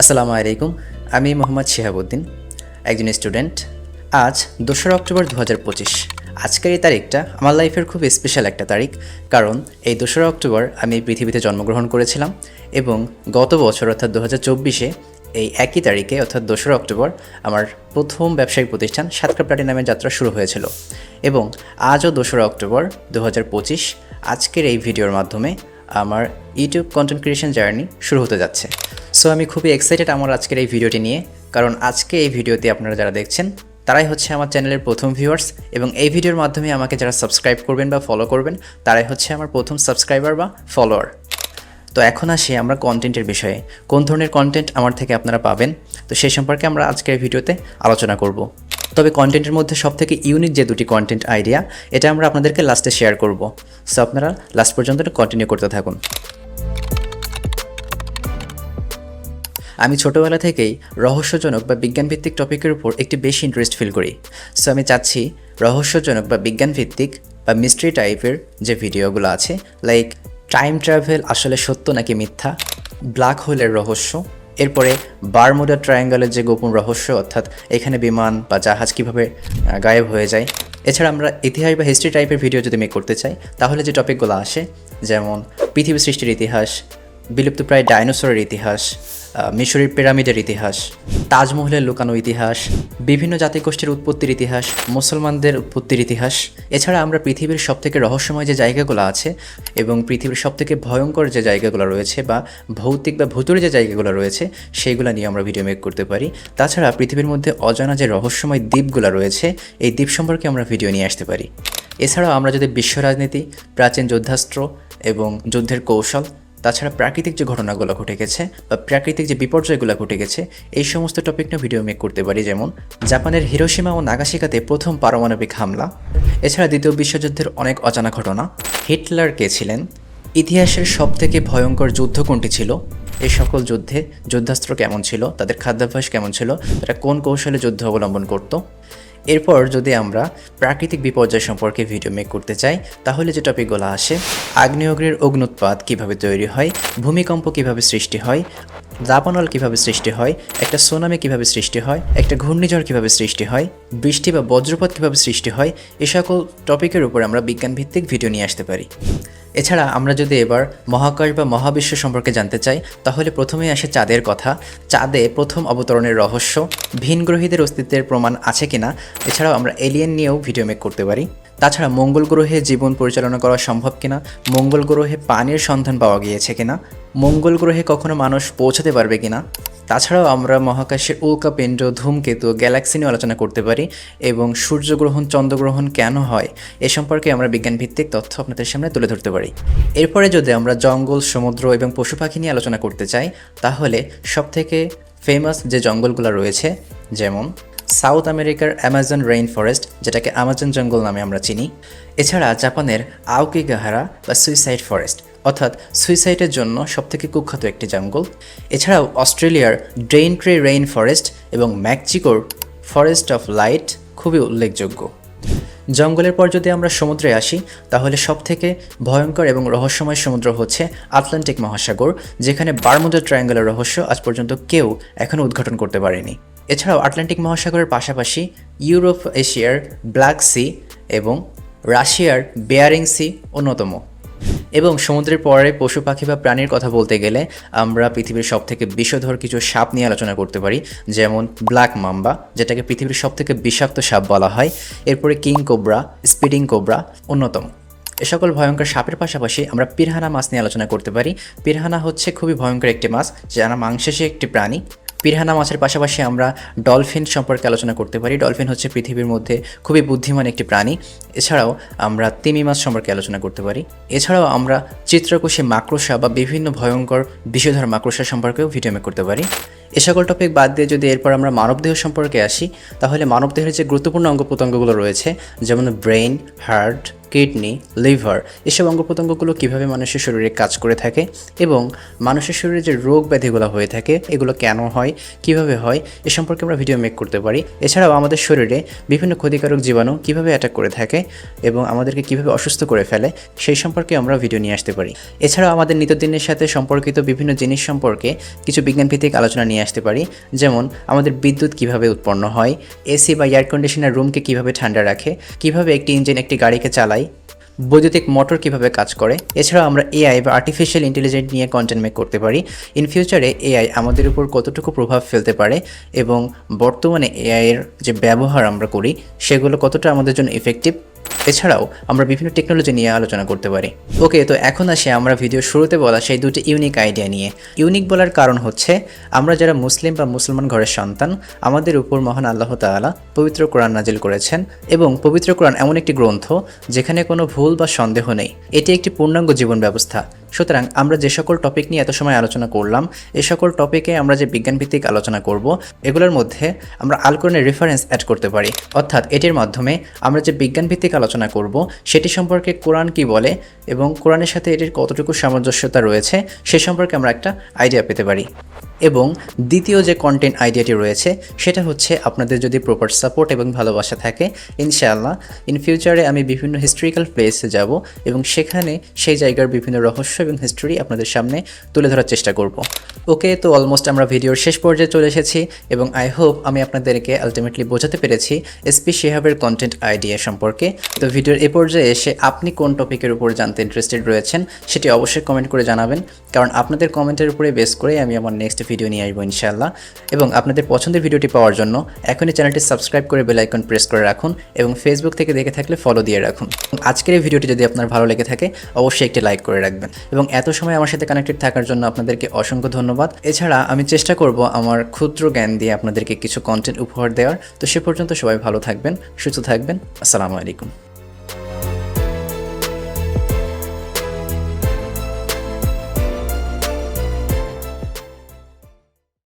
আসসালামু আলাইকুম, আমি মোহাম্মদ শিহাবুদ্দিন, একজন স্টুডেন্ট। আজ দোসরা অক্টোবর দু হাজার পঁচিশ। আজকের এই তারিখটা আমার লাইফের খুব স্পেশাল একটা তারিখ, কারণ এই দোসরা অক্টোবর আমি পৃথিবীতে জন্মগ্রহণ করেছিলাম এবং গত বছর অর্থাৎ দু হাজার চব্বিশে এই একই তারিখে অর্থাৎ দোসরা অক্টোবর আমার প্রথম ব্যবসায়িক প্রতিষ্ঠান সাতকা প্লাটিনামের যাত্রা শুরু হয়েছিল এবং আজও দোসরা অক্টোবর দু হাজার পঁচিশ আজকের এই ভিডিওর মাধ্যমে আমার ইউটিউব কন্টেন্ট ক্রিয়েশন জার্নি শুরু হতে যাচ্ছে। সো আমি খুবই এক্সাইটেড আমার আজকের এই ভিডিওটি নিয়ে। কারণ আজকে এই ভিডিওতে আপনারা যারা দেখছেন, তারাই হচ্ছে আমার চ্যানেলের প্রথম ভিউয়ার্স এবং এই ভিডিওর মাধ্যমে আমাকে যারা সাবস্ক্রাইব করবেন বা ফলো করবেন, তারাই হচ্ছে আমার প্রথম সাবস্ক্রাইবার বা ফলোয়ার তো এখন আসি আমরা কন্টেন্টের বিষয়ে। কোন ধরনের কন্টেন্ট আমার থেকে আপনারা পাবেন? তো সেই সম্পর্কে আমরা আজকের ভিডিওতে আলোচনা করব। তবে কন্টেন্টের মধ্যে সবথেকে ইউনিক যে দুটি কন্টেন্ট আইডিয়া এটা আমরা আপনাদেরকে লাস্টে শেয়ার করব। সো আপনারা লাস্ট পর্যন্ত কন্টিনিউ করতে থাকুন। আমি ছোটোবেলা থেকেই রহস্যজনক বা বিজ্ঞানভিত্তিক টপিকের উপর একটি বেশি ইন্টারেস্ট ফিল করি। সো আমি চাচ্ছি রহস্যজনক বা বিজ্ঞানভিত্তিক বা মিস্ট্রি টাইপের যে ভিডিওগুলো আছে লাইক টাইম ট্রাভেল আসলে সত্য নাকি মিথ্যা ব্ল্যাক হোলের রহস্য, এরপরে বারমুডা ট্রায়াঙ্গলের যে গোপন রহস্য, অর্থাৎ এখানে বিমান বা জাহাজ কীভাবে গায়েব হয়ে যায়। এছাড়া আমরা ইতিহাস বা হিস্ট্রি টাইপের ভিডিও যদি মেক করতে চাই, তাহলে যে টপিকগুলো আসে, যেমন পৃথিবী সৃষ্টির ইতিহাস বিলুপ্তপ্রায় ডাইনোসরের ইতিহাস মিশরের পিরামিডের ইতিহাস, তাজমহলের লুকানো ইতিহাস, বিভিন্ন জাতিগোষ্ঠীর উৎপত্তির ইতিহাস, মুসলমানদের উৎপত্তির ইতিহাস। এছাড়া আমরা পৃথিবীর সবথেকে রহস্যময় যে জায়গাগুলো আছে এবং পৃথিবীর সবথেকে ভয়ঙ্কর যে জায়গাগুলো রয়েছে বা ভৌতিক বা ভুতুরে যে জায়গাগুলো রয়েছে, সেইগুলো নিয়ে আমরা ভিডিও মেক করতে পারি। তাছাড়া পৃথিবীর মধ্যে অজানা যে রহস্যময় দ্বীপগুলো রয়েছে, এই দ্বীপ সম্পর্কে আমরা ভিডিও নিয়ে আসতে পারি। এছাড়াও আমরা যদি বিশ্ব রাজনীতি, প্রাচীন যুদ্ধাস্ত্র এবং যুদ্ধের কৌশল তাছাড়া প্রাকৃতিক যে ঘটনাগুলো ঘটে গেছে বা প্রাকৃতিক যে বিপর্যয়গুলো ঘটে গেছে, এই সমস্ত টপিক নিয়ে ভিডিও মেক করতে পারি। যেমন, জাপানের হিরোসীমা ও নাগাশিকাতে প্রথম পারমাণবিক হামলা। এছাড়া দ্বিতীয় বিশ্বযুদ্ধের অনেক অজানা ঘটনা। হিটলার কে ছিলেন? ইতিহাসের সবথেকে ভয়ঙ্কর যুদ্ধ কোনটি ছিল? এই সকল যুদ্ধে যুদ্ধাস্ত্র কেমন ছিল? তাদের খাদ্যাভ্যাস কেমন ছিল? তারা কোন কৌশলে যুদ্ধ অবলম্বন করতো? এরপর যদি আমরা প্রাকৃতিক বিপর্যয় সম্পর্কে ভিডিও মেক করতে চাই, তাহলে যে টপিকগুলো আসে আগ্নেয়গ্রের অগ্নুৎপাত কীভাবে তৈরি হয়, ভূমিকম্প কীভাবে সৃষ্টি হয় দাবানল কীভাবে সৃষ্টি হয়, একটা সুনামি কীভাবে সৃষ্টি হয়, একটা ঘূর্ণিঝড় কীভাবে সৃষ্টি হয়, বৃষ্টি বা বজ্রপাত কীভাবে সৃষ্টি হয়, এ সকল টপিকের উপর আমরা বিজ্ঞানভিত্তিক ভিডিও নিয়ে আসতে পারি। এছাড়া আমরা যদি এবার মহাকাশ বা মহাবিশ্ব সম্পর্কে জানতে চাই, তাহলে প্রথমেই আসে চাঁদের কথা। চাঁদে প্রথম অবতরণের রহস্য, ভিনগ্রহীদের অস্তিত্বের প্রমাণ আছে কিনা, এছাড়াও আমরা এলিয়েন নিয়েও ভিডিও মেক করতে পারি। তাছাড়া মঙ্গল গ্রহে জীবন পরিচালনা করা সম্ভব কিনা? মঙ্গল গ্রহে পানির সন্ধান পাওয়া গিয়েছে কিনা? মঙ্গল গ্রহে কখনো মানুষ পৌঁছাতে পারবে কিনা? তাছাড়াও আমরা মহাকাশের উল্কাপিণ্ড ধূমকেতু, গ্যালাক্সি নিয়ে আলোচনা করতে পারি এবং সূর্যগ্রহণ, চন্দ্রগ্রহণ কেন হয় এ সম্পর্কে আমরা বিজ্ঞানভিত্তিক তথ্য আপনাদের সামনে তুলে ধরতে পারি। এরপরে যদি আমরা জঙ্গল, সমুদ্র এবং পশু পাখি নিয়ে আলোচনা করতে চাই, তাহলে সবথেকে ফেমাস যে জঙ্গলগুলো রয়েছে, যেমন সাউথ আমেরিকার অ্যামাজন রেইন ফরেস্ট, যেটাকে আমাজন জঙ্গল নামে আমরা চিনি। এছাড়া জাপানের আউকিগাহারা বা সুইসাইড ফরেস্ট, অর্থাৎ সুইসাইডের জন্য সবথেকে কুখ্যাত একটি জঙ্গল। এছাড়াও অস্ট্রেলিয়ার ড্রেইন ট্রে রেইন ফরেস্ট এবং ম্যাকচিকোর ফরেস্ট অফ লাইট খুবই উল্লেখযোগ্য। জঙ্গলের পর যদি আমরা সমুদ্রে আসি, তাহলে সবথেকে ভয়ঙ্কর এবং রহস্যময় সমুদ্র হচ্ছে আটলান্টিক মহাসাগর, যেখানে বারমুদা ট্রায়াঙ্গলের রহস্য আজ পর্যন্ত কেউ এখনও উদ্ঘাটন করতে পারেনি। এছাড়াও আটলান্টিক মহাসাগরের পাশাপাশি ইউরোপ, এশিয়ার ব্ল্যাক সি এবং রাশিয়ার বেয়ারিং সি অন্যতম। এবং সমুদ্রের পরে পশু, পাখি বা প্রাণীর কথা বলতে গেলে আমরা পৃথিবীর সবথেকে বিষধর কিছু সাপ নিয়ে আলোচনা করতে পারি, যেমন ব্ল্যাক মাম্বা, যেটাকে পৃথিবীর সবথেকে বিষাক্ত সাপ বলা হয়। এরপরে কিং কোবরা, স্পিডিং কোবরা অন্যতম। এ সকল ভয়ঙ্কর সাপের পাশাপাশি আমরা পিরহানা মাছ নিয়ে আলোচনা করতে পারি। পিরহানা হচ্ছে খুবই ভয়ঙ্কর একটি মাছ, যারা মাংসাশী একটি প্রাণী। পিরহানা মাছের পাশাপাশি আমরা ডলফিন সম্পর্কে আলোচনা করতে পারি। ডলফিন হচ্ছে পৃথিবীর মধ্যে খুবই বুদ্ধিমান একটি প্রাণী। এছাড়াও আমরা তিমি মাছ সম্পর্কে আলোচনা করতে পারি। এছাড়াও আমরা চিত্রকোষে মাকড়সা বা বিভিন্ন ভয়ঙ্কর বিষধর মাকড়সা সম্পর্কেও ভিডিও মেক করতে পারি। এ সকল টপিক বাদ দিয়ে যদি এরপর আমরা মানবদেহ সম্পর্কে আসি, তাহলে মানবদেহের যে গুরুত্বপূর্ণ অঙ্গ প্রত্যঙ্গগুলো রয়েছে, যেমন ব্রেইন হার্ট কিডনি, লিভার এসব অঙ্গ প্রত্যঙ্গগুলো কীভাবে মানুষের শরীরে কাজ করে থাকে এবং মানুষের শরীরে যে রোগ ব্যাধিগুলো হয়ে থাকে, এগুলো কেন হয়, কীভাবে হয়, এ সম্পর্কে আমরা ভিডিও মেক করতে পারি। এছাড়াও আমাদের শরীরে বিভিন্ন ক্ষতিকারক জীবাণু কীভাবে অ্যাটাক করে থাকে এবং আমাদেরকে কীভাবে অসুস্থ করে ফেলে, সেই সম্পর্কে আমরা ভিডিও নিয়ে আসতে পারি। এছাড়াও আমাদের নিত্যদিনের সাথে সম্পর্কিত বিভিন্ন জিনিস সম্পর্কে কিছু বিজ্ঞানভিত্তিক আলোচনা নিয়ে আসতে পারি। যেমন, আমাদের বিদ্যুৎ কীভাবে উৎপন্ন হয়, এসি বা এয়ার কন্ডিশনার রুমকে কীভাবে ঠান্ডা রাখে, কীভাবে একটি ইঞ্জিন একটি গাড়িকে চালায় বৈদ্যুতিক মোটর কীভাবে কাজ করে? এছাড়া আমরা এআই বা আর্টিফিশিয়াল ইন্টেলিজেন্ট নিয়ে কন্টেন্ট মেক করতে পারি। ইন ফিউচারে এআই আমাদের উপর কতটুকু প্রভাব ফেলতে পারে এবং বর্তমানে এআইয়ের যে ব্যবহার আমরা করি, সেগুলো কতটা আমাদের জন্য ইফেক্টিভ এছাড়াও আমরা বিভিন্ন টেকনোলজি নিয়ে আলোচনা করতে পারি। ওকে তো এখন আসে আমরা ভিডিও শুরুতে বলা সেই দুটি ইউনিক আইডিয়া নিয়ে। ইউনিক বলার কারণ হচ্ছে, আমরা যারা মুসলিম বা মুসলমান ঘরের সন্তান, আমাদের উপর মহান আল্লাহ তালা পবিত্র কোরআন নাজিল করেছেন এবং পবিত্র কোরআন এমন একটি গ্রন্থ যেখানে কোনো ভুল বা সন্দেহ নেই। এটি একটি পূর্ণাঙ্গ জীবন ব্যবস্থা। সুতরাং আমরা যে সকল টপিক নিয়ে এত সময় আলোচনা করলাম, এ সকল টপিকে আমরা যে বিজ্ঞানভিত্তিক আলোচনা করব, এগুলোর মধ্যে আমরা আলকরণের রেফারেন্স অ্যাড করতে পারি। অর্থাৎ এটির মাধ্যমে আমরা যে বিজ্ঞানভিত্তিক আলোচনা করব, সেটি সম্পর্কে কোরআন কি বলে এবং কোরআনের সাথে এটির কতটুকু সামঞ্জস্যতা রয়েছে, সে সম্পর্কে আমরা একটা আইডিয়া পেতে পারি। এবং দ্বিতীয় যে কন্টেন্ট আইডিয়াটি রয়েছে, সেটা হচ্ছে আপনাদের যদি প্রপার সাপোর্ট এবং ভালোবাসা থাকে, ইনশাআল্লাহ ইন ফিউচারে আমি বিভিন্ন হিস্ট্রিক্যাল প্লেসে যাব এবং সেখানে সেই জায়গার বিভিন্ন রহস্য এবং হিস্টোরি আপনাদের সামনে তুলে ধরার চেষ্টা করব। ওকে তো অলমোস্ট আমরা ভিডিওর শেষ পর্যায়ে চলে এসেছি এবং আই হোপ আমি আপনাদেরকে আলটিমেটলি বোঝাতে পেরেছি এসপি শেহাবের কন্টেন্ট আইডিয়া সম্পর্কে। তো ভিডিওর এ পর্যায়ে এসে আপনি কোন টপিকের উপর জানতে ইন্টারেস্টেড রয়েছেন, সেটি অবশ্যই কমেন্ট করে জানাবেন। কারণ আপনাদের কমেন্টের উপরে বেস করে আমি আমার নেক্সট ভিডিও নিয়ে আসব ইনশাআল্লাহ। এবং আপনাদের পছন্দের ভিডিওটি পাওয়ার জন্য এখনই চ্যানেলটি সাবস্ক্রাইব করে বেল আইকন প্রেস করে রাখুন এবং ফেসবুক থেকে দেখে থাকলে ফলো দিয়ে রাখুন। আজকের এই ভিডিওটি যদি আপনার ভালো লেগে থাকে, অবশ্যই একটি লাইক করে রাখবেন। এবং এত সময় আমার সাথে কানেক্টেড থাকার জন্য আপনাদেরকে অসংখ্য ধন্যবাদ। এছাড়া আমি চেষ্টা করব আমার ক্ষুদ্র জ্ঞান দিয়ে আপনাদেরকে কিছু কন্টেন্ট উপহার দেওয়ার। তো সে পর্যন্ত সবাই ভালো থাকবেন, সুস্থ থাকবেন। আসসালামু আলাইকুম।